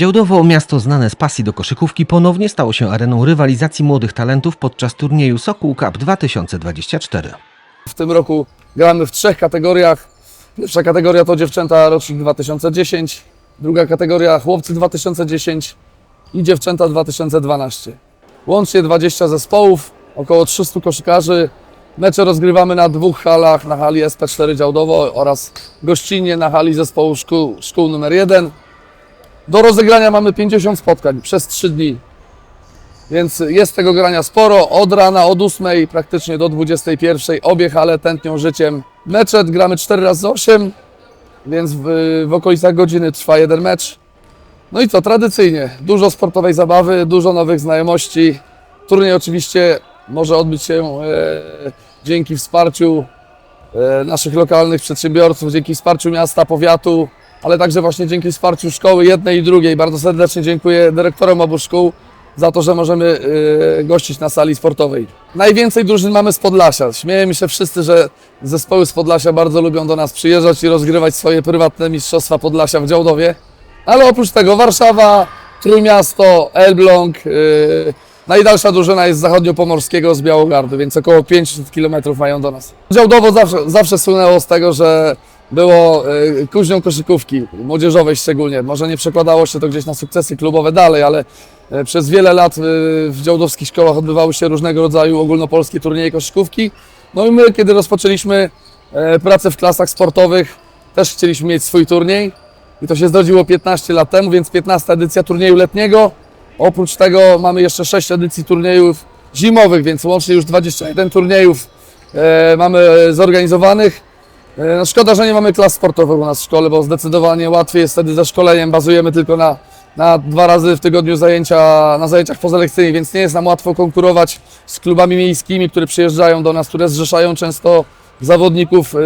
Działdowo, miasto znane z pasji do koszykówki, ponownie stało się areną rywalizacji młodych talentów podczas turnieju Sokół Cup 2024. W tym roku gramy w trzech kategoriach. Pierwsza kategoria to dziewczęta rocznik 2010, druga kategoria chłopcy 2010 i dziewczęta 2012. Łącznie 20 zespołów, około 300 koszykarzy. Mecze rozgrywamy na dwóch halach, na hali SP4 Działdowo oraz gościnnie na hali zespołu szkół, szkół numer 1. Do rozegrania mamy 50 spotkań przez 3 dni. Więc jest tego grania sporo. Od rana, od 8 praktycznie do 21. Obie hale tętnią życiem. Mecze gramy 4 razy 8, więc w, w okolicach godziny trwa jeden mecz. No i co, tradycyjnie. Dużo sportowej zabawy, dużo nowych znajomości. Turniej oczywiście może odbyć się e, dzięki wsparciu e, naszych lokalnych przedsiębiorców, dzięki wsparciu miasta, powiatu, ale także właśnie dzięki wsparciu szkoły jednej i drugiej. Bardzo serdecznie dziękuję dyrektorom obu szkół za to, że możemy e, gościć na sali sportowej. Najwięcej drużyn mamy z Podlasia. Śmiejemy się wszyscy, że zespoły z Podlasia bardzo lubią do nas przyjeżdżać i rozgrywać swoje prywatne mistrzostwa Podlasia w Działdowie. Ale oprócz tego Warszawa, Trójmiasto, Elbląg, yy, najdalsza drużyna jest z zachodniopomorskiego, z Białogardu, więc około 500 km mają do nas. Działdowo zawsze, zawsze słynęło z tego, że było kuźnią koszykówki, młodzieżowej szczególnie. Może nie przekładało się to gdzieś na sukcesy klubowe dalej, ale yy, przez wiele lat yy, w działdowskich szkołach odbywały się różnego rodzaju ogólnopolskie turnieje koszykówki. No i my, kiedy rozpoczęliśmy pracę w klasach sportowych, też chcieliśmy mieć swój turniej. I to się zdarzyło 15 lat temu, więc 15 edycja turnieju letniego. Oprócz tego mamy jeszcze 6 edycji turniejów zimowych, więc łącznie już 21 turniejów e, mamy zorganizowanych. E, no szkoda, że nie mamy klas sportowych u nas w szkole, bo zdecydowanie łatwiej jest wtedy ze szkoleniem. Bazujemy tylko na, na dwa razy w tygodniu zajęcia, na zajęciach pozalekcyjnych, więc nie jest nam łatwo konkurować z klubami miejskimi, które przyjeżdżają do nas, które zrzeszają często zawodników e,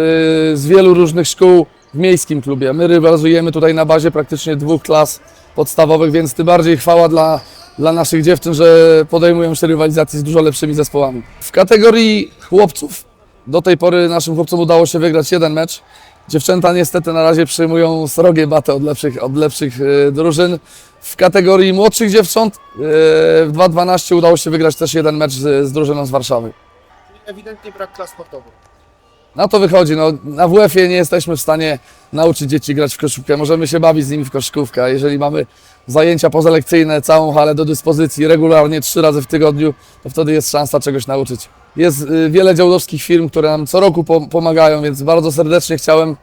z wielu różnych szkół w miejskim klubie. My rywalizujemy tutaj na bazie praktycznie dwóch klas podstawowych, więc tym bardziej chwała dla, dla naszych dziewczyn, że podejmują się rywalizacji z dużo lepszymi zespołami. W kategorii chłopców do tej pory naszym chłopcom udało się wygrać jeden mecz. Dziewczęta niestety na razie przyjmują srogie batę od lepszych, od lepszych e, drużyn. W kategorii młodszych dziewcząt e, w 2.12 udało się wygrać też jeden mecz z, z drużyną z Warszawy. Ewidentnie brak klas sportowych. Na to wychodzi. No, na WF-ie nie jesteśmy w stanie nauczyć dzieci grać w koszykówkę. Możemy się bawić z nimi w koszykówkę. a Jeżeli mamy zajęcia pozalekcyjne, całą halę do dyspozycji regularnie trzy razy w tygodniu, to wtedy jest szansa czegoś nauczyć. Jest y, wiele działdowskich firm, które nam co roku pom- pomagają, więc bardzo serdecznie chciałem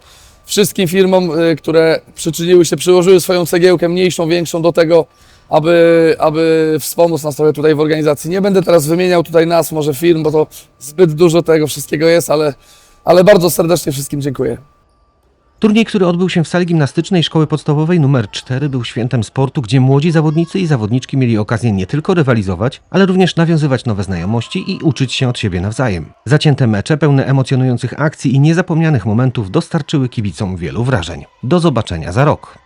wszystkim firmom, y, które przyczyniły się, przyłożyły swoją cegiełkę mniejszą, większą do tego, aby, aby wspomóc nas trochę tutaj w organizacji. Nie będę teraz wymieniał tutaj nas, może firm, bo to zbyt dużo tego wszystkiego jest, ale ale bardzo serdecznie wszystkim dziękuję. Turniej, który odbył się w sali gimnastycznej Szkoły Podstawowej nr 4 był świętem sportu, gdzie młodzi zawodnicy i zawodniczki mieli okazję nie tylko rywalizować, ale również nawiązywać nowe znajomości i uczyć się od siebie nawzajem. Zacięte mecze pełne emocjonujących akcji i niezapomnianych momentów dostarczyły kibicom wielu wrażeń. Do zobaczenia za rok.